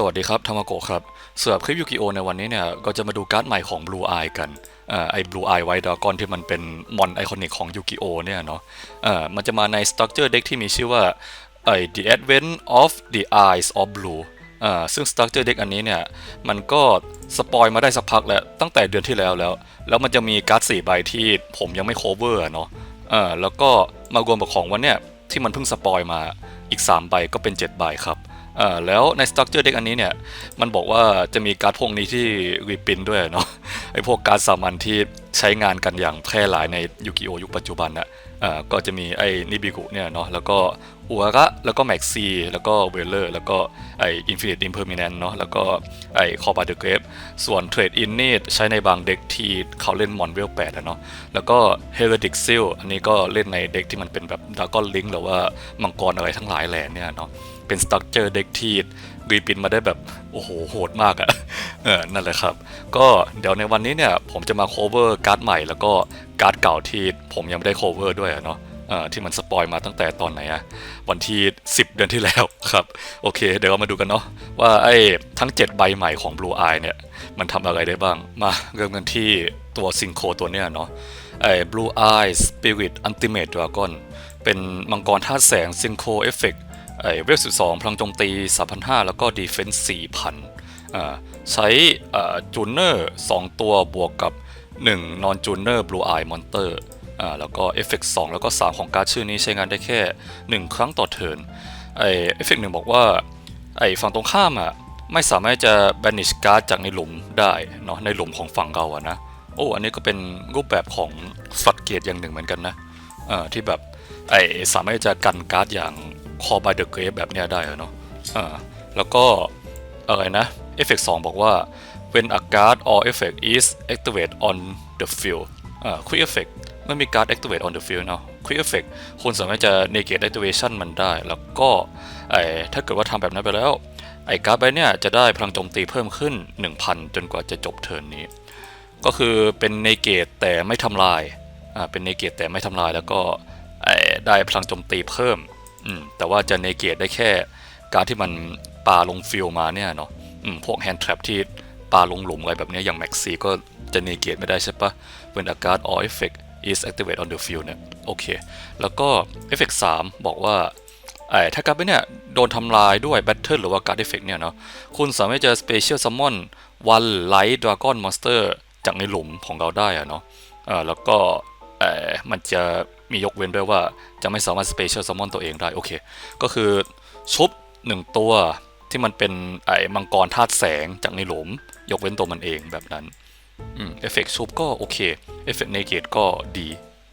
สวัสดีครับธรรมโกครับสำหรับคลิปยูกิโอในวันนี้เนี่ย ก็จะมาดูการ์ดใหม่ของ Blue Eye กันอไอ้ Blue Eye White Dragon ที่มันเป็นมอนไอคอนิกของยูกิโอเนี่ยเนาะมันจะมาใน Structure Deck ที่มีชื่อว่าไอ้ The Advent of the Eyes of Blue ซึ่ง Structure Deck อันนี้เนี่ย มันก็สปอยมาได้สักพักแล้ว ตั้งแต่เดือนที่แล้วแล้ว แล้วมันจะมีการ์ด4ใบที่ผมยังไม่ cover อะเนาะแล้วก็มารวมกับของวันเนี่ยที่มันเพิ่งสปอยมาอีก3ใบก็เป็น7ใบครับ อ่อแล้วใน structure deck อันนี้เนี่ย มันบอกว่าจะมีการ์ดพวกนี้ที่รีปินด้วยเนาะไอพวกการ์ดสามัญที่ใช้งานกันอย่างแพร่หลายในยูกิโอยุคปัจจุบันน่ะอ่อก็จะมีไอ้นิบิกุเนี่ยเนาะแล้วก็อุระแล้วก็แม็กซีแล้วก็เวลเลอร์แล้วก็ไอ้อินฟินิตอินเพอร์มิเนนเนาะแล้วก็ไอ้คอบาเดอร์เกรฟส่วนเทรดอินนี่ใช้ในบางเด็กที่เขาเล่นมอนเวลแปดอะเนาะแล้วก็เฮเรดิกซิลอันนี้ก็เล่นในเด็กที่มันเป็นแบบดากอนลิงหรือว่ามังกรอะไรทั้งหลายแหล่เนี่ยเนาะ เป็นสตั๊กเจอร์เด็กที่รีปินมาได้แบบ โอ้โห โหดมากอะเออนั่นแหละครับ ก็เดี๋ยวในวันนี้เนี่ย ผมจะมา cover การ์ดใหม่ แล้วก็การ์ดเก่าที่ผมยังไม่ได้ cover ด้วยอะเนาะเออที่มันสปอยมาตั้งแต่ตอนไหนอะวันที่ 10 เดือนที่แล้วครับ โอเค เดี๋ยวเรามาดูกันเนาะว่าไอ้ทั้ง 7 ใบใหม่ของ Blue Eye เนี่ย มันทำอะไรได้บ้าง มาเริ่มกันที่ตัวซิงโคตัวเนี้ยเนาะไอ้ Blue Eye Spirit Ultimate Dragon เป็นมังกรธาตุแสงซิงโคเอฟเฟก ไอ้เวล12พลังโจมตี3,500แล้วก็ดีเฟนส์4,000อ่าใช้จูเนอร์2ตัวบวกกับ1นอนจูเนอร์บลูไอมอนเตอร์แล้วก็เอฟเฟกต์2แล้วก็ 3 ของการ์ดชื่อนี้ใช้งานได้แค่ 1 ครั้งต่อเทิร์นไอเอฟเฟกต์หนึ่งบอกว่าไอฝั่งตรงข้ามอะไม่สามารถจะ banish การ์ดจากในหลุมได้เนาะในหลุมของฝั่งเราอะนะโอ้อันนี้ก็เป็นรูปแบบของฟัดเกตอย่างหนึ่งเหมือนกันนะที่แบบไอสามารถจะกันการ์ดอย่าง call by the grave แบบเนี้ยได้อเนาะอ่าแล้วก็อะไรนะเอฟเฟกต์2บอกว่า when a card or effect is activated on the field อ่า quick effect เมื่อมีการ์ด activate on the field เนาะ quick effect คุณสามารถจะ negate activation มันได้ แล้วก็ไอถ้าเกิดว่าทำแบบนั้นไปแล้วไอการ์ดใบเนี้ยจะได้พลังโจมตีเพิ่มขึ้น 1,000 จนกว่าจะจบเทิร์นนี้ ก็คือเป็นเนเกตแต่ไม่ทำลายอ่าเป็นเนเกตแต่ไม่ทำลายแล้วก็ไอได้พลังโจมตีเพิ่ม แต่ว่าจะเนเกตได้แค่การที่มันปาลงฟิลมาเนี่ยเนาะพวกแฮนด์ทรัพที่ปาลงหลุมอะไรแบบเนี้ยอย่างแม็กซีก็จะเนเกตไม่ได้ใช่ปะ when a card or effect is activated on the field เนี่ยโอเค แล้วก็เอฟเฟกต์3บอกว่าไอ้ถ้าการ์ดเนี่ยโดนทำลายด้วยแบตเทิลหรือว่าการ์ดเอฟเฟกเนี่ยเนาะคุณสามารถจะ Special Summon One Light Dragon Monster จากในหลุมของเราได้อะเนาะแล้วก็มันจะ มียกเว้นด้วยว่าจะไม่สามารถ Special Summon ตัวเองได้ โอเค ก็คือชุบหนึ่งตัวที่มันเป็นไอ้มังกรธาตุแสงจากในหลุม ยกเว้นตัวมันเองแบบนั้นอเอฟเฟกชุบก็โอเคเอฟเฟกเนเกตก็ดี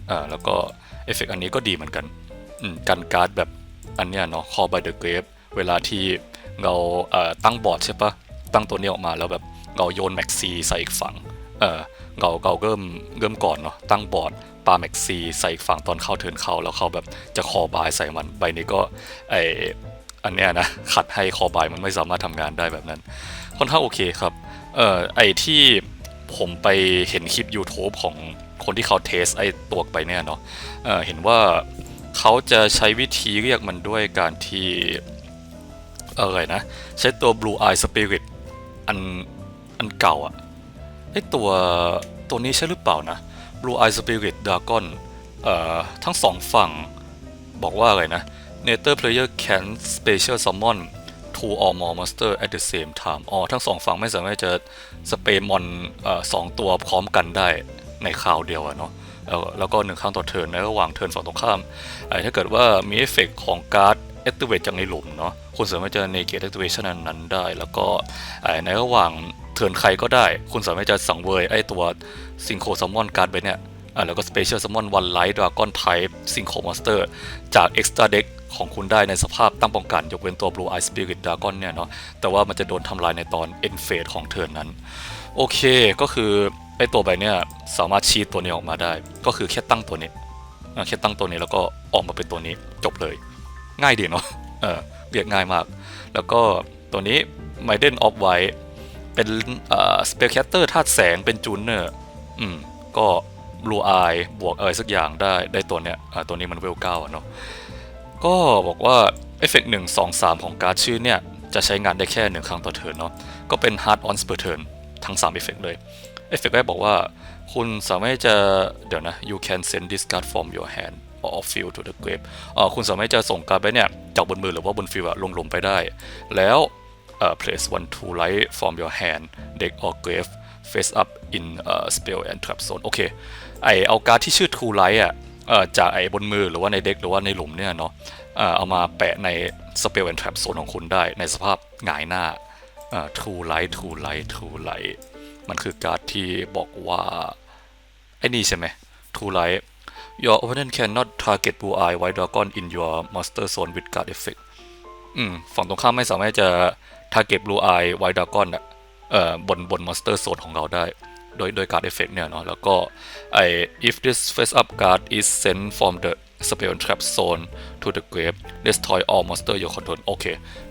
อ่าแล้วก็เอฟเฟกอันนี้ก็ดีเหมือนกันกันการ์ดแบบอันเนี้ยเนาะ call by the grave เวลาที่เราตั้งบอร์ดใช่ปะตั้งตัวนี้ออกมาแล้วแบบเราโยนแม็กซีใส่อีกฝั่ง เออเราเราเริ่มเริ่มก่อนเนาะตั้งบอร์ดปาแม็กซีใส่อีกฝั่งตอนเข้าเทินเข้าแล้วเขาแบบจะคอบายใส่มันใบนี้ก็ไออันเนี้ยนะขัดให้คอบายมันไม่สามารถทำงานได้แบบนั้น ค่อนข้างโอเคครับเอ่อไอที่ผมไปเห็นคลิป YouTube ของคนที่เขาเทสไอตัวไปเนี่ยเนาะเออเห็นว่าเขาจะใช้วิธีเรียกมันด้วยการที่อะไรนะ ใช้ตัว Blue Eye Spirit อันอันเก่าอะ ไอตัวตัวนี้ใช่หรือเปล่านะ Blue Eye Spirit Dragon เอ่อทั้งสองฝั่งบอกว่าอะไรนะ Nature player can special summon two or more monster at the same time อ๋อทั้งสองฝั่งไม่สามารถจะสเปมอนเอ่อสองตัวพร้อมกันได้ในคราวเดียวอะเนาะแล้วแล้วก็หนึ่งครั้งต่อเทิร์นในระหว่างเทิร์นฝั่งตรงข้ามไอ้ถ้าเกิดว่ามีเอฟเฟกของการ์ด activate จากในหลุมเนาะคุณสามารถจะ negate activation นั้นนั้นได้ แล้วก็ไอ้ในระหว่าง เทิร์นใครก็ได้ คุณสามารถจะสั่งเวยไอตัว synchro summon การ์ดไปเนี่ยอ่าแล้วก็ special summon one light dragon type synchro monster จาก extra deck ของคุณได้ในสภาพตั้งป้องกัน ยกเว้นตัว Blue Eye Spirit Dragon เนี่ยเนาะแต่ว่ามันจะโดนทำลายในตอน end phase ของเทิร์นนั้น โอเคก็คือ ไอตัวใบเนี่ยสามารถชีตตัวนี้ออกมาได้ ก็คือแค่ตั้งตัวนี้อะแค่ตั้งตัวนี้แล้วก็ออกมาเป็นตัวนี้จบเลย ง่ายดีเนาะเออเรียกง่ายมาก แล้วก็ตัวนี้ Maiden of White เป็นเอ่อ Spellcaster ธาตุแสงเป็นจูเนอร์อืมก็ Blue Eye บวกอะไรสักอย่างได้ได้ตัวเนี้ยอ่ตัวนี้มันเวลเก้าเนาะก็บอกว่าเอฟเฟกต์หนึ่งสองสามของการ์ดชื่อเนี่ย จะใช้งานได้แค่หนึ่งครั้งต่อเทิร์นเนาะก็เป็น hard on per turn ทั้ง3เอฟเฟกต์เลยเอฟเฟกต์แรกบอกว่า คุณสามารถจะ เดี๋ยวนะ you can send this card from your hand or field to the grave เอ่อคุณสามารถจะส่งการ์ดไปเนี่ย จากบนมือหรือว่าบนฟิลอะลงหลุมไปได้ แล้ว เอ่อ place one two light from your hand deck or grave face up in uh, spell and trap zone โอเคไอเอาการ์ดที่ชื่อ True Light อะจากไอบนมือหรือว่าในเด็กหรือว่าในหลุมเนี่ยเนาะเอามาแปะใน Spell and Trap Zone ของคุณได้ในสภาพหงายหน้า True Light True Light True Light มันคือการ์ดที่บอกว่า ไอ้นี่ใช่ไหม True Light Your opponent cannot target Blue Eye White Dragon in your Master Zone with card effect อืมฝั่งตรงข้ามไม่สามารถจะ target Blue Eye White Dragon อะเอ่อบนบน Master Zone ของเราได้ โดยโดยการ์ดเอฟเฟกเนี่ยเนาะแล้วก็ไอ if this face up card is sent from the spell trap zone to the grave destroy all monster you control โอเค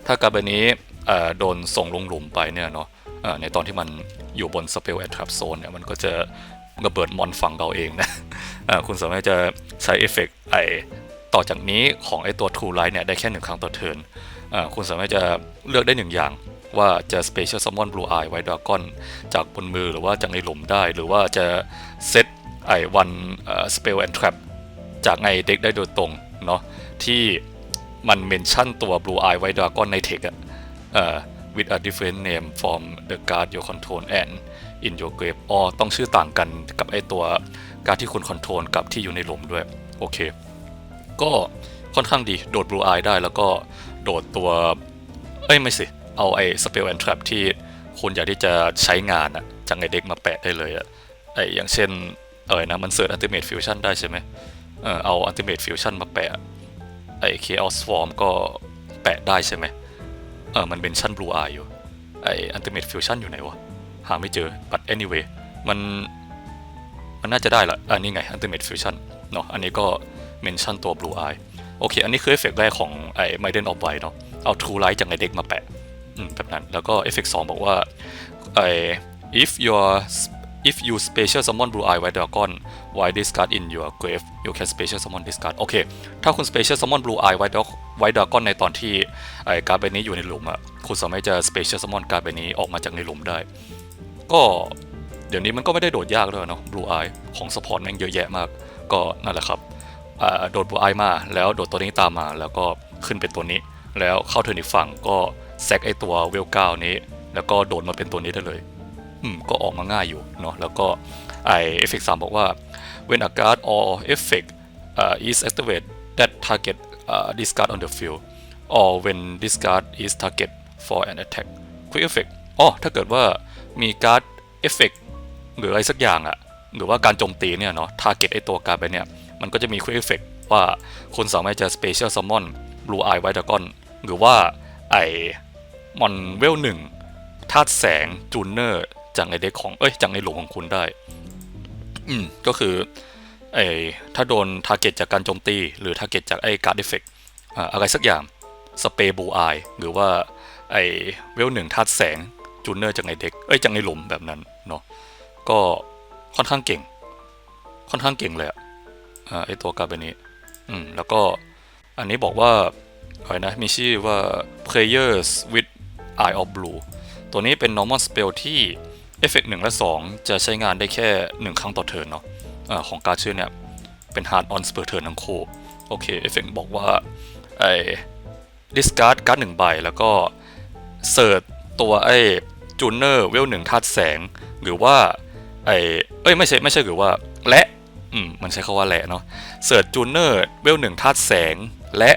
ถ้าการ์ดใบนี้เอ่อโดนส่งลงหลุมไปเนี่ยเนาะเอ่อในตอนที่มันอยู่บน spell and trap zone เนี่ยมันก็จะระเบิดมอนฝั่งเราเองนะอ่อคุณสามารถจะใช้เอฟเฟกไอต่อจากนี้ของไอตัว True Light เนี่ยได้แค่หนึ่งครั้งต่อเทิร์น คุณสามารถจะเลือกได้หนึ่งอย่างว่าจะ Special Summon Blue Eye White Dragon จากบนมือหรือว่าจากในหลุมได้ หรือว่าจะเซตไอวันสเอ่อ Spell and Trap จากในเด็กได้โดยตรงเนาะที่มันเมนชั่นตัว Blue Eye White Dragon ในเทคอะ with a different name from the card you control and in your grave อ๋อต้องชื่อต่างกันกับไอตัวการดที่คุณคอนโทรลกับที่อยู่ในหลุมด้วย โอเค ก็ค่อนข้างดีโดด Blue Eye ได้แล้วก็ โดดตัว เอ้ยไม่สิ เอาไอ้ Spell and Trap ที่คุณอยากที่จะใช้งานอะจากในเด็กมาแปะได้เลยอะไออย่างเช่นเออนะมันเสิร์ช Ultimate Fusion ได้ใช่ไหมเออเอา Ultimate Fusion มาแปะไอ้ Chaos Form ก็แปะได้ใช่ไหมเออมันเป็นชั้น Blue Eye อยู่ไอ้ Ultimate Fusion อยู่ไหนวะ หาไม่เจอ but anyway มันมันน่าจะได้ละอันนี้ไง Ultimate Fusion เนาะอันนี้ก็เมนชั่นตัว Blue Eye โอเค อันนี้คือเอฟเฟกต์แรกของไอ้ Maiden of White เนาะเอา True Light จากในเด็กมาแปะอืมแบบนั้น แล้วก็เอฟเฟกต์สองบอกว่าไอ้ if your if you special summon blue eye white dragon while this card in your grave you can special summon this card โอเค ถ้าคุณ special summon blue eye white Dra- white dragon ในตอนที่ไอ้การ์ดใบนี้อยู่ในหลุมอะคุณสามารถจะ special summon การ์ดใบนี้ออกมาจากในหลุมได้ ก็เดี๋ยวนี้มันก็ไม่ได้โดดยากด้วยเนาะ blue eye ของ support แม่งเยอะแยะมาก ก็นั่นแหละครับ โดด blue eye มา แล้วโดดตัวนี้ตามมา แล้วก็ขึ้นเป็นตัวนี้ แล้วเข้าเทิร์นอีกฝั่งก็แซกไอตัวเวลเก้านี้ แล้วก็โดดมาเป็นตัวนี้ได้เลย อืม ก็ออกมาง่ายอยู่เนาะ แล้วก็ไอเอฟเฟกต์สามบอกว่า when a card or effect uh, is activated that target uh, this card on the field or when this card is target for an attack quick effect อ๋อถ้าเกิดว่ามีการ์ดเอฟเฟกหรืออะไรสักอย่างอะหรือว่าการโจมตีเนี่ยเนาะ target ไอตัวการ์ดไปเนี่ย มันก็จะมี quick effect ว่าคุณสามารถจะ special summon blue eye white dragon หรือว่าไอมอนเวลหนึ่งธาตุแสงจูเนอร์จากในเด็กของเอ้ยจากในหลุมของคุณได้ อืม ก็คือไอถ้าโดนทาร์เก็ตจากการโจมตี หรือทาร์เก็ตจากไอการ์ดเอฟเฟกอะไรสักอย่างสเปย์บูอายหรือว่าไอเวลหนึ่งธาตุแสงจูเนอร์จากในเด็กเอ้ยจากในหลุมแบบนั้นเนาะก็ค่อนข้างเก่ง ค่อนข้างเก่งเลยอะ ไอตัวการ์ดใบนี้อืมแล้วก็อันนี้บอกว่าอะไรนะมีชื่อว่า players with eye of blue ตัวนี้เป็น normal spell ที่เอฟเฟกต์หนึ่งและ 2 จะใช้งานได้แค่ 1 ครั้งต่อเทิร์นเนาะอาของการชื่อเนี่ย เป็น hard on per turn ทั้งคู่โอเคเอฟเฟกต์บอกว่าไอ้ discard การ์ดหนึ่งใบ แล้วก็เสิร์ชตัวไอ้จูเนอร์เวลหนึ่งธาตุแสง หรือว่าไอ้เอ้ยไม่ใช่ไม่ใช่หรือว่าและ อืมมันใช้คาว่าแหละเนาะเสิร์ชจูเนอร์เวลหนึ่งธาตุแสง และ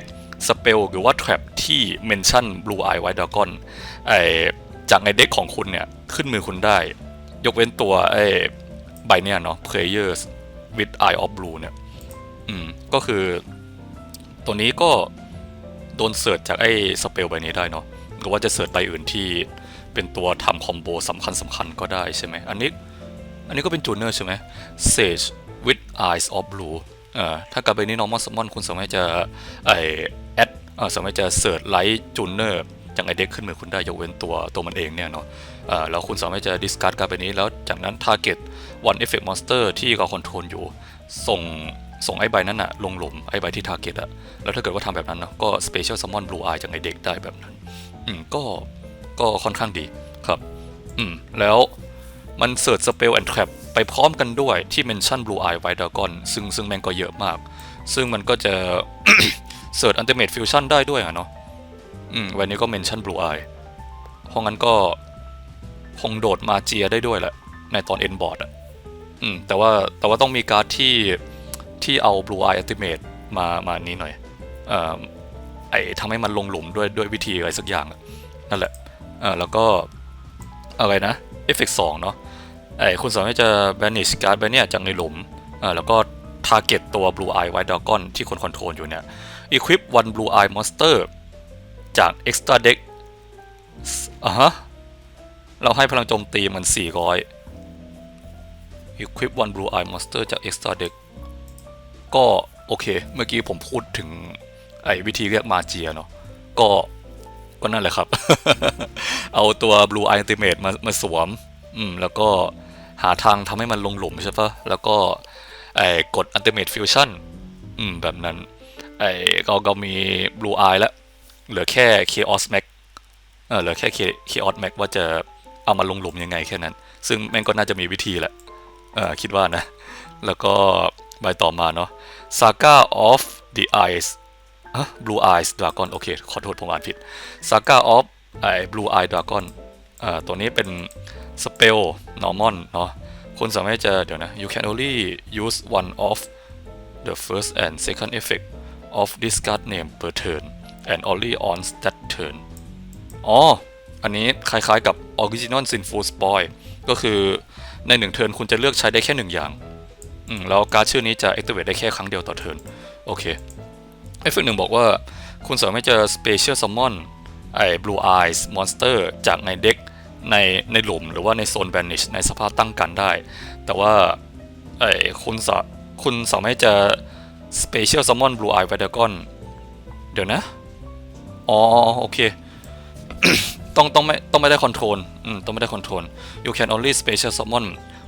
สเปลหรือว่า trap ที่เมนชั่น blue eye white dragon ไอจากในเด็กของคุณเนี่ย ขึ้นมือคุณได้ ยกเว้นตัวไอใบเนี่ยเนาะ players with eye of blue เนี่ย อืม ก็คือ ตัวนี้ก็โดนเสิร์ชจากไอ้สเปลใบนี้ได้เนาะหรือว่าจะเสิร์ชใบอื่นที่เป็นตัวทำคอมโบสำคัญสำคัญก็ได้ใช่ไหม อันนี้ อันนี้ก็เป็นจูเนอร์ใช่ไหม Sage with eyes of blue เอ่อถ้ากับใบนี้ normal summon คุณสามารถจะไอแอดเอ่อสามารถจะเสิร์ชไลท์จูเนอร์จากไอเด็กขึ้นมือคุณได้ยกเว้นตัวตัวมันเองเนี่ยเนาะเอ่อแล้วคุณสามารถจะ discard การ์ดใบนี้ แล้วจากนั้น target one effect monster ที่เราคอนโทรลอยู่ ส่งส่งไอ้ใบนั้นอะลงหลุมไอ้ใบที่ target อะแล้วถ้าเกิดว่าทำแบบนั้นเนาะก็ special summon blue eye จากไอเด็กได้แบบนั้นอืมก็ก็ค่อนข้างดีครับอืมแล้วมันเสิร์ชสเป ไปพร้อมกันด้วยที่เมนชั่น Blue Eye White Dragon ซึ่งซึ่งแม่งก็เยอะมาก ซึ่งมันก็จะเสิร์ช Ultimate Fusion ได้ด้วยอะเนาะอืมวันนี้ก็เมนชั่น Blue Eye เพราะงั้นก็คงโดดมาเจียได้ด้วยแหละ ในตอน End Board อะอืมแต่ว่าแต่ว่าต้องมีการ์ดที่ที่เอา Blue Eye Ultimate มามานี้หน่อยเอ่อไอทำให้มันลงหลุมด้วยด้วยวิธีอะไรสักอย่างนั่นแหละเออแล้วก็อะไรนะเอฟเฟกสองเนาะ ไอ้คุณสามารถจะ banish การ์ดไปเนี่ยจากในหลุมเออแล้วก็ target ตัว blue eye white dragon ที่คนคอนโทรลอยู่เนี่ย equip one blue eye monster จาก extra deck อะฮะ เราให้พลังโจมตีมัน 400 equip one blue eye monster จาก extra deck ก็โอเค เมื่อกี้ผมพูดถึงไอ้วิธีเรียกมาเจียเนาะ ก็ก็นั่นแหละครับ เอาตัว Blue Eye Ultimate มามาสวม อืม แล้วก็ หาทางทำให้มันลงหลุมใช่ปะแล้วก็ไอ้กด Ultimate Fusion อืม แบบนั้น ไอ้ก็ก็มี Blue Eye แล้ว เหลือแค่ Chaos Max เออเหลือแค่ Chaos Max ว่าจะเอามาลงหลุมยังไงแค่นั้น ซึ่งแม่งก็น่าจะมีวิธีแหละ เออคิดว่านะ แล้วก็ใบต่อมาเนาะ Saga of the Eyes อะ Blue Eyes Dragon โอเค ขอโทษผมอ่านผิด Saga of ไอ้ Blue Eye Dragon อ่าตัวนี้เป็น Spell Normal เนาะคุณสามารถจะเดี๋ยวนะ you can only use one of the first and second effect of this card name per turn and only on that turn อ๋อ อันนี้คล้ายๆกับ Original Sinful Spoil ก็คือในหนึ่งเทิร์นคุณจะเลือกใช้ได้แค่หนึ่งอย่าง อืม แล้วการ์ดชื่อนี้จะ activate ได้แค่ครั้งเดียวต่อเทิร์น โอเค เอฟเฟกต์หนึ่งบอกว่า คุณสามารถจะ Special Summon ไอ้ Blue Eyes Monster จากในเด็ก ในในหลุมหรือว่าในโซน Banish ในสภาพตั้งกันได้ แต่ว่าไอ้คุณสาคุณสามารถจะ Special Summon Blue Eye White Dragon เดี๋ยวนะ อ๋อโอเค ต้องต้องไม่ต้องไม่ได้คอนโทรลอืมต้องไม่ได้คอนโทรล you can only special summon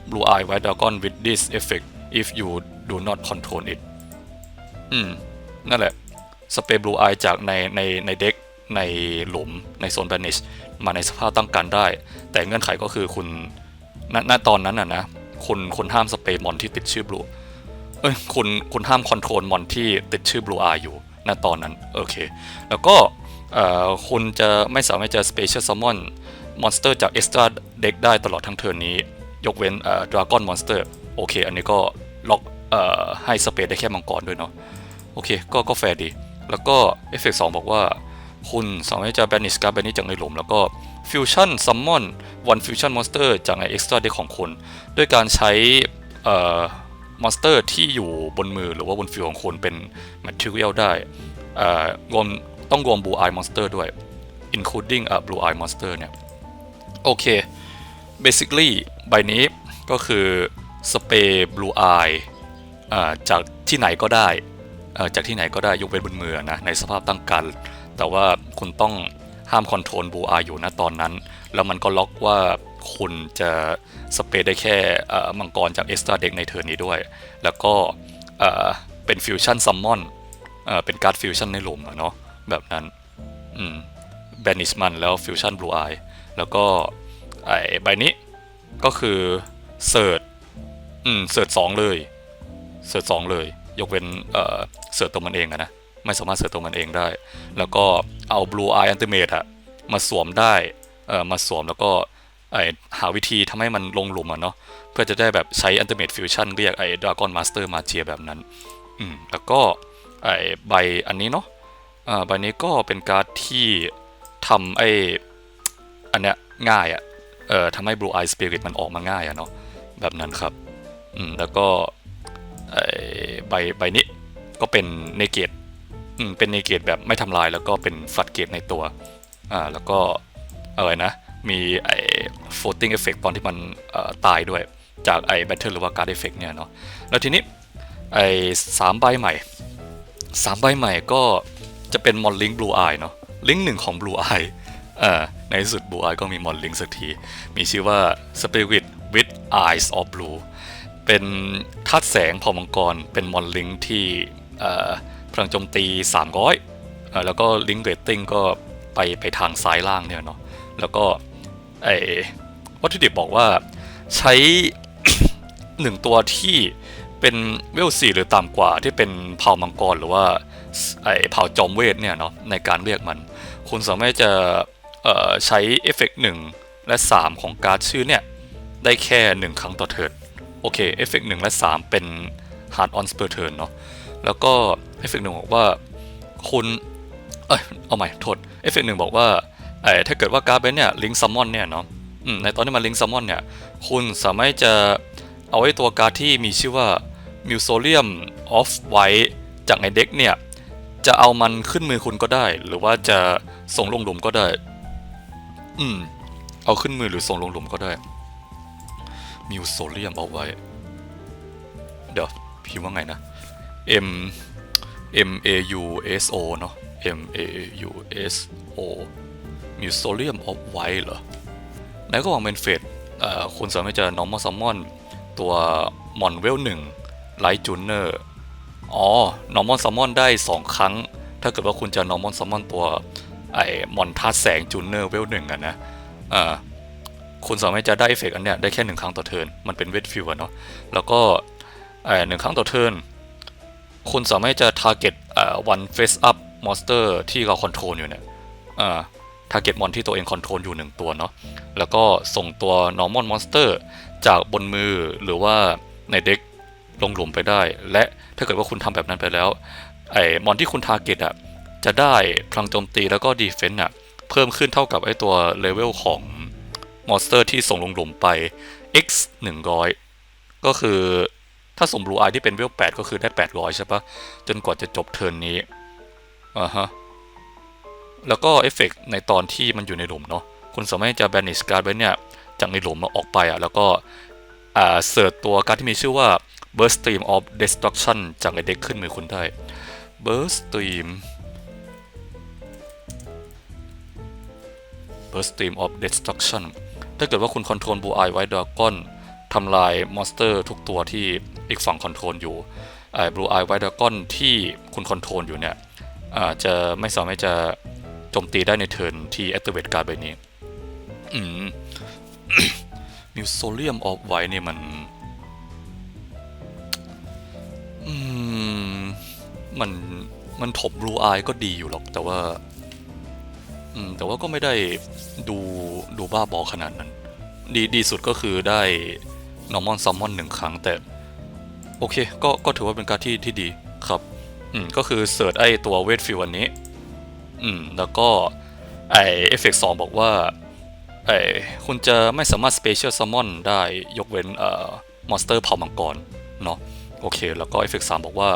blue eye white dragon with this effect if you do not control it อืม นั่นแหละ สเปรย์บลูไอจากในในในเด็ก ในหลุมในโซนแบนิชมาในสภาพต้องการได้ แต่เงื่อนไขก็คือคุณณณตอนนั้นน่ะนะคุณคุณห้ามสเปรย์มอนที่ติดชื่อบลูเอ้ยคุณคุณห้ามคอนโทรลมอนที่ติดชื่อบลูไออยู่ณตอนนั้นโอเค แล้วก็คุณจะไม่สามารถจะ Special Summon มอนสเตอร์จาก Extra Deck ได้ตลอดทั้งเทิร์นนี้ ยกเว้นเอ่อ Dragon Monster โอเค อันนี้ก็ล็อกให้สเปรย์ได้แค่มังกรด้วยเนาะโอเค ก็ก็แฟร์ดี แล้วก็เอฟเฟกต์สบอกว่า คุณสามารถจะ banish การ banish จากในหลุม แล้วก็ fusion summon one fusion monster จากใน extra deck ของคุณด้วยการใช้เอ่อ monster ที่อยู่บนมือหรือว่าบนฟิลของคุณเป็น material ได้รวมต้องรวม blue eye monster ด้วย including a blue eye monster เนี่ย โอเค basically ใบนี้ก็คือ spray blue eye อ่าจากที่ไหนก็ได้ จากที่ไหนก็ได้ยกเว้นบนมือนะ ในสภาพตั้งกัน แต่ว่าคุณต้องห้ามคอนโทรลบูอาอยู่นะตอนนั้น แล้วมันก็ล็อกว่าคุณจะสเปรย์ได้แค่มังกรจากเอ็กซ์ตราเด็กในเทอร์นี้ด้วย แล้วก็เป็นฟิวชั่นซัมมอนเป็นการ์ดฟิวชั่นในหลุมอะเนาะแบบนั้นอืมแบนิชมันแล้วฟิวชั่นบลูไอแล้วก็ไอใบนี้ก็คือเสิร์ชอืมเสิร์ชสองเลยเสิร์ชสองเลย ยกเว้นเอ่อเสิร์ชตัวมันเองอะนะ ไม่สามารถเสิร์ชตัวมันเองได้ แล้วก็เอา Blue Eye Ultimate อะมาสวมได้เอ่อมาสวมแล้วก็ไอหาวิธีทำให้มันลงหลุมอะเนาะเพื่อจะได้แบบใช้ Ultimate Fusion เรียกไอ้ Dragon Master Magia แบบนั้นอืมแล้วก็ไอใบอันนี้เนาะอ่าใบนี้ก็เป็นการ์ดที่ทำไออันเนี้ยง่ายอะเอ่อทำให้ Blue Eye Spirit มันออกมาง่ายอะเนาะแบบนั้นครับอืมแล้วก็ไอ้ใบใบนี้ก็เป็นเนเกต อืมเป็นเนเกตแบบไม่ทำลายแล้วก็เป็นฟัดเกตในตัวอ่าแล้วก็อะไรนะ มีไอ้ floating effect ตอนที่มันตายด้วยจากไอ้ battle หรือว่า guard effect เนี่ยเนาะแล้วทีนี้ไอ้สามใบใหม่สามใบใหม่ก็จะเป็นมอนลิง blue eye เนาะลิงหนึ่งของ blue eye อ่าในที่สุด blue eye ก็มีมอนลิงสักที มีชื่อว่า spirit with eyes of blue เป็นธาตุแสงเผ่ามังกร เป็นมอนลิงที่เอ่อ ลังโจมตี 300เอ่อแล้วก็ลิงเรตติ้งก็ไปไปทางซ้ายล่างเนี่ยเนาะ แล้วก็ไอวัตถุดิบบอกว่าใช้หนึ่งตัวที่เป็นเวลสี่หรือต่ำกว่าที่เป็นเผ่ามังกรหรือว่าไอเผ่าจอมเวทเนี่ยเนาะในการเรียกมัน คุณสามารถจะเอ่อใช้เอฟเฟกต์หนึ่งและ 3 ของการ์ดชื่อเนี่ย ได้แค่ 1 ครั้งต่อเทิร์นโอเคเอฟเฟกต์หนึ่งและ 3 เป็น hard on per turn เนาะ แล้วก็เอฟเฟกต์หนึ่งบอกว่าคุณเอ้ยเอาใหม่โทษเอฟเฟกต์หนึ่งบอกว่าไอ้ถ้าเกิดว่าการ์เป็นเนี่ยลิงซัมมอนเนี่ยเนาะอืมในตอนที่มันลิงซัมมอนเนี่ยคุณสามารถจะเอาไอ้ตัวการ์ที่มีชื่อว่า m u s o l i u m of White จากในเด็กเนี่ย จะเอามันขึ้นมือคุณก็ได้ หรือว่าจะส่งลงหลุมก็ได้ อืม เอาขึ้นมือหรือส่งลงหลุมก็ได้ m u s o l i u m of White เดี๋ยวพิมพ์ว่าไงนะ M M A U S O เนอะ M A U S O Musolium of White เหรอในก็วางเป็นเฟสคุณสามารถจะ normal summon ตัวมอนเวลหนึ่งไลท์จูเนอร์อ๋อ normal summon ได้ 2 ครั้ง ถ้าเกิดว่าคุณจะ normal summon ตัวไอ้มอนธาตุแสงจูเนอร์เวลหนึ่งอะนะอ่าคุณสามารถจะได้เอฟเฟกอันเนี้ยได้แค่หนึ่งครั้งต่อเทิร์น มันเป็นเวทฟิวเนาะ แล้วก็ไอ้หนึ่งครั้งต่อเทิร์น คุณสามารถจะ target เอ่อ one face up monster ที่เรา control อยู่เนี่ยอ่า target mon ที่ตัวเอง control อยู่หนึ่งตัวเนาะ แล้วก็ส่งตัว normal monster จากบนมือหรือว่าในเด็กลงหลุมไปได้ และถ้าเกิดว่าคุณทำแบบนั้นไปแล้ว ไอ้มอนที่คุณ target อะ จะได้พลังโจมตีแล้วก็ defense อะ เพิ่มขึ้นเท่ากับไอ้ตัว level ของ monster ที่ส่งลงหลุมไป x 100 ก็คือ ถ้าส่ง Blue Eye ที่เป็นเวล8ก็คือได้800ใช่ปะจนกว่าจะจบเทิร์นนี้อ่าฮะแล้วก็เอฟเฟกในตอนที่มันอยู่ในหลุมเนาะคุณสามารถจะ banish การ์ดไว้เนี่ยจากในหลุมมาออกไปอะแล้วก็อ่าเสิร์ชตัวการ์ดที่มีชื่อว่า burst stream of destruction จากในเด็กขึ้นมือคุณได้ burst stream burst stream of destruction ถ้าเกิดว่าคุณคอนโทรล Blue Eye White Dragon ทำลายมอนสเตอร์ทุกตัวที่อีกฝั่งคอนโทรลอยู่ไอ้ Blue Eye White Dragon ที่คุณคอนโทรลอยู่เนี่ยจะไม่สามารถจะโจมตีได้ในเทิร์นที่ activate การ์ดใบนี้อืมมิวโซเลียมออฟไว้เนี่ยมันอืมมันมันถม Blue Eye ก็ดีอยู่หรอก แต่ว่าอืมแต่ว่าก็ไม่ได้ดูดูบ้าบอขนาดนั้น ดีดีสุดก็คือได้ normal summon หนึ่งครั้งแต่ โอเค ก็ก็ถือว่าเป็นการที่ที่ดีครับอืมก็คือเสิร์ชไอตัวเวทฟิลอันนี้ อืม แล้วก็ไอเอฟเฟกสองบอกว่าไอคุณจะไม่สามารถ special summon ได้ยกเว้นเอ่อ monster เผ่ามังกรเนาะโอเค แล้วก็เอฟเฟกสามบอกว่า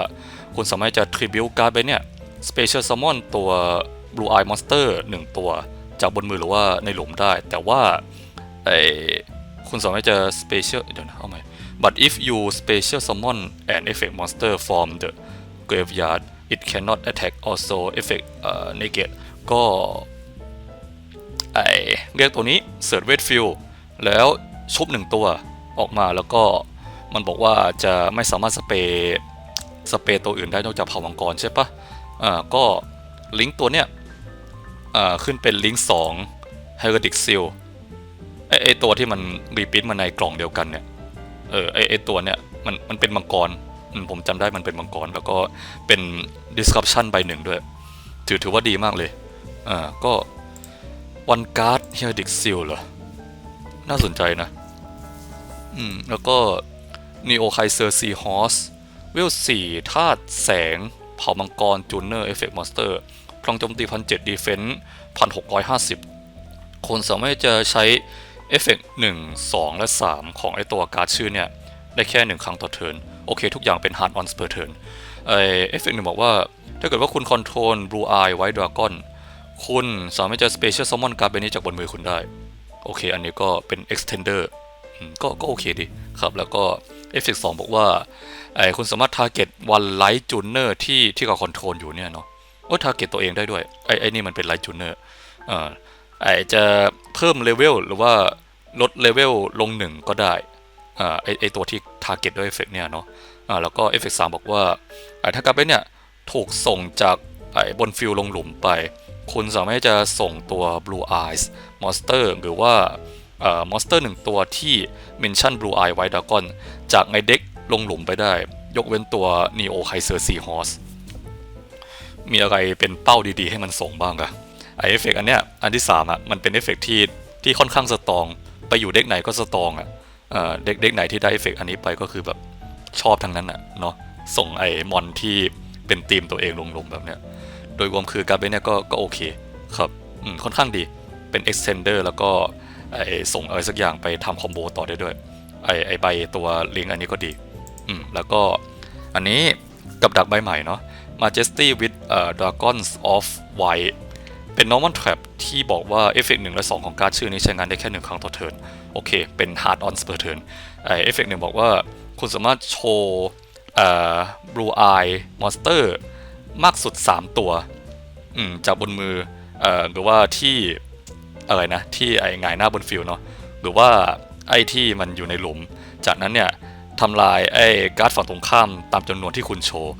คุณสามารถจะ tribute card ไปเนี่ย special summon ตัว blue eye monster หนึ่งตัวจากบนมือหรือว่าในหลุมได้ แต่ว่าไอ คุณสามารถจะ special เดี๋ยวนะเอาใหม่ but if you special summon an effect monster from the graveyard it cannot attack also effect เอ่อ negate ก็ไอเรียกตัวนี้เสิร์ชเวทฟิลแล้วชุบหนึ่งตัวออกมาแล้วก็มันบอกว่าจะไม่สามารถสเปรย์สเปรย์ตัวอื่นได้นอกจากเผ่ามังกรใช่ปะอ่าก็ลิงก์ตัวเนี้ยอ่าขึ้นเป็นลิงก์สอง Herodic Seal ไอตัวที่มันรีพิทมาในกล่องเดียวกันเนี่ย เออไอไอตัวเนี้ยมันมันเป็นมังกรผมจำได้มันเป็นมังกร แล้วก็เป็น description ใบหนึ่งด้วย ถือถือว่าดีมากเลย อ่า ก็วันการ์ดเฮียดิกซิลเหรอ น่าสนใจนะ อืม แล้วก็นีโอไคเซอร์ซีฮอสเวลสี่ธาตุแสง เผ่ามังกร จูเนอร์ เอฟเฟกต์มอนสเตอร์พลังโจมตีพันเจ็ดดีเฟนต์พันหกร้อยห้าสิบคนสามารถจะใช้ เอฟเฟกต์หนึ่งสองและสามของไอตัวการ์ดชื่อเนี่ย ได้แค่หนึ่งครั้งต่อเทิร์นโอเค ทุกอย่างเป็น hard on per turn ไอเอฟเฟกต์หนึ่งบอกว่า ถ้าเกิดว่าคุณคอนโทรล blue eye white dragon คุณสามารถจะ special summon การ์ดใบนี้จากบนมือคุณได้ โอเค อันนี้ก็เป็น extender อืมก็ก็โอเคดีครับ แล้วก็ f อ x 2บอกว่าไอคุณสามารถ target one light tuner ที่ที่เราคอนโทรลอยู่เนี่ยเนาะโอ้ target ตัวเองได้ด้วยไอ้ไอ้นี่มันเป็น light tuner เอ่อไอ้จะเพิ่มเลเวลหรือว่า ลดเลเวลลงหนึ่งก็ได้อ่าไอไอตัวที่ target ด้วย effect เนี่ยเนาะอ่าแล้วก็ f อ x 3บอกว่าไอถ้ากร์ดใบเนี่ยถูกส่งจากไอบนฟิลลงหลุมไป คุณสามารถจะส่งตัว Blue Eyes Monster หรือว่าเอ่อ Monster หนึ่งตัวที่ Mention Blue Eye White Dragon จากในเด็กลงหลุมไปได้ ยกเว้นตัว Neo Kaiser Seahorse มีอะไรเป็นเป้าดีๆ ให้มันส่งบ้างอะไอเอฟเฟกอันเนี้ยอันที่3อะมันเป็นเอฟเฟกที่ที่ค่อนข้างสตรอง ไปอยู่เด็กไหนก็สตองอะเด็กเด็กไหนที่ได้เอฟเฟกอันนี้ไปก็คือแบบชอบทั้งนั้นอะเนาะส่งไอ้มอนที่เป็นทีมตัวเองลงๆแบบเนี้ยโดยรวมคือการ์ดใบเนี้ยก็ก็โอเคครับอืมค่อนข้างดีเป็น extender แล้วก็ไอ้ส่งอะไรสักอย่างไปทำคอมโบต่อได้ด้วยไอ้ไอใบตัวลิงอันนี้ก็ดีอืมแล้วก็อันนี้กับดักใบใหม่เนาะ Majesty with เอ่อ Dragons of White เป็น normal trap ที่บอกว่าเอฟเฟกต์หนึ่งและสองของการ์ดชื่อนี้ใช้งานได้แค่หนึ่งครั้งต่อเทิร์นโอเค เป็น hard on per turn ไอเอฟเฟกต์หนึ่งบอกว่า คุณสามารถโชว์เอ่อ blue eye monster มากสุด 3 ตัวจากบนมือเอ่อหรือว่าที่อะไรนะ ที่ไอ้หงายหน้าบนฟิลเนาะหรือว่าไอ้ที่มันอยู่ในหลุม จากนั้นเนี่ยทำลายไอ้การ์ดฝั่งตรงข้ามตามจำนวนที่คุณโชว์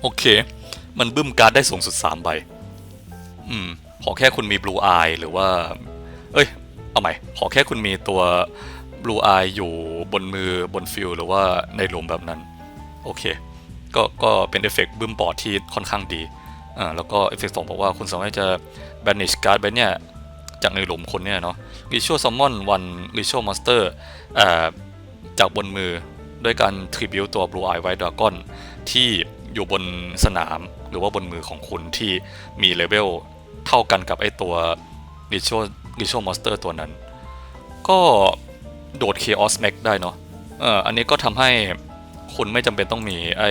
โอเค มันบึ้มการ์ดได้สูงสุด 3 ใบ อืมขอแค่คุณมี Blue Eye หรือว่า เอ้ย เอาใหม่ ขอแค่คุณมีตัว Blue Eye อยู่บนมือบนฟิลหรือว่าในหลุมแบบนั้น โอเค ก็ก็เป็นเอฟเฟกต์บึ้มบอดที่ค่อนข้างดีอ่าแล้วก็เอฟเฟกต์สองบอกว่าคุณสามารถจะ banish card ไปเนี่ย จากในหลุมคนเนี่ยเนาะ ritual summon one ritual monster อ่าจากบนมือด้วยการ tribute ตัว blue eye white dragon ที่อยู่บนสนามหรือว่าบนมือของคุณที่มีเลเวล เท่ากันกับไอตัว ritual ritual monster ตัวนั้น ก็โดด chaos max ได้เนาะเอออันนี้ก็ทำให้คุณไม่จำเป็นต้องมีไอ้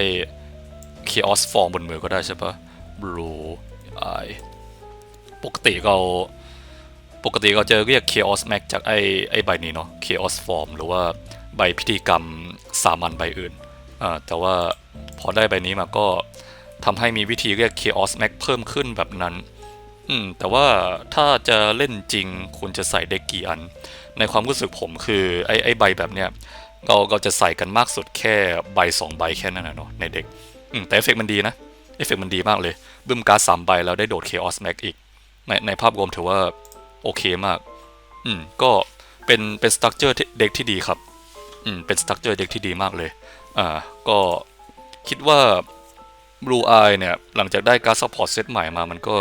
chaos form บนมือก็ได้ใช่ปะ blue eye ปกติเราปกติเราจะเรียก chaos max จากไอ้ไอใบนี้เนาะ chaos form หรือว่าใบพิธีกรรมสามัญใบอื่นอ่าแต่ว่าพอได้ใบนี้มาก็ทำให้มีวิธีเรียก chaos max เพิ่มขึ้นแบบนั้น อืมแต่ว่าถ้าจะเล่นจริงคุณจะใส่เด็กกี่อัน ในความรู้สึกผมคือไอ้ไอ้ใบแบบเนี้ยเราเราจะใส่กันมากสุดแค่ใบสองใบแค่นั้นนะเนาะในเด็กอืมแต่เอฟเฟกต์มันดีนะเอฟเฟกต์มันดีมากเลยบึ้มการ์ดสามใบแล้วได้โดด Chaos Max อีก ในในภาพรวมถือว่าโอเคมาก อืมก็เป็นเป็นสตั๊กเจอร์เด็กที่ดีครับ อืมเป็นสตั๊กเจอร์เด็กที่ดีมากเลย อ่า ก็คิดว่า Blue Eye เนี่ย หลังจากได้การ์ดซัพพอร์ตเซตใหม่มามันก็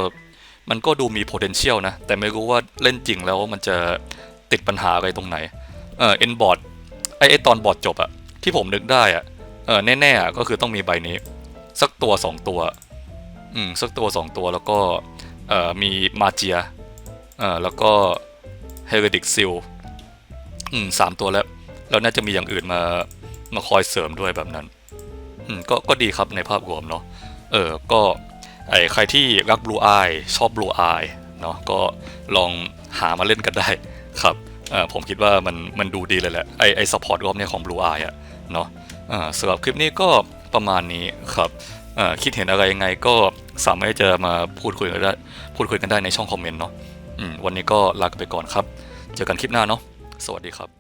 มันก็ดูมี potential นะ แต่ไม่รู้ว่าเล่นจริงแล้วมันจะติดปัญหาอะไรตรงไหน เออ end board ไอไอตอนบอร์ดจบอะที่ผมนึกได้อะเออแน่ๆอะก็คือต้องมีใบนี้ สักตัวสองตัว อืม สักตัวสองตัวแล้วก็เอ่อมีมาเจียเอ่อแล้วก็เฮเรดิกซิลอืมสามตัวแล้ว แล้วน่าจะมีอย่างอื่นมามาคอยเสริมด้วยแบบนั้น อืมก็ก็ดีครับในภาพรวมเนาะเออก็ ไอใครที่รัก Blue Eye ชอบ Blue Eye เนาะก็ลองหามาเล่นกันได้ครับผมคิดว่ามันมันดูดีเลยแหละไอไอซัพพอร์ตรอบนี้ของ Blue Eye อะเนาะสำหรับคลิปนี้ก็ประมาณนี้ครับคิดเห็นอะไรยังไงก็สามารถจะมาพูดคุยกันได้พูดคุยกันได้ในช่องคอมเมนต์เนาะวันนี้ก็ลากไปก่อนครับ เจอกันคลิปหน้าเนาะสวัสดีครับ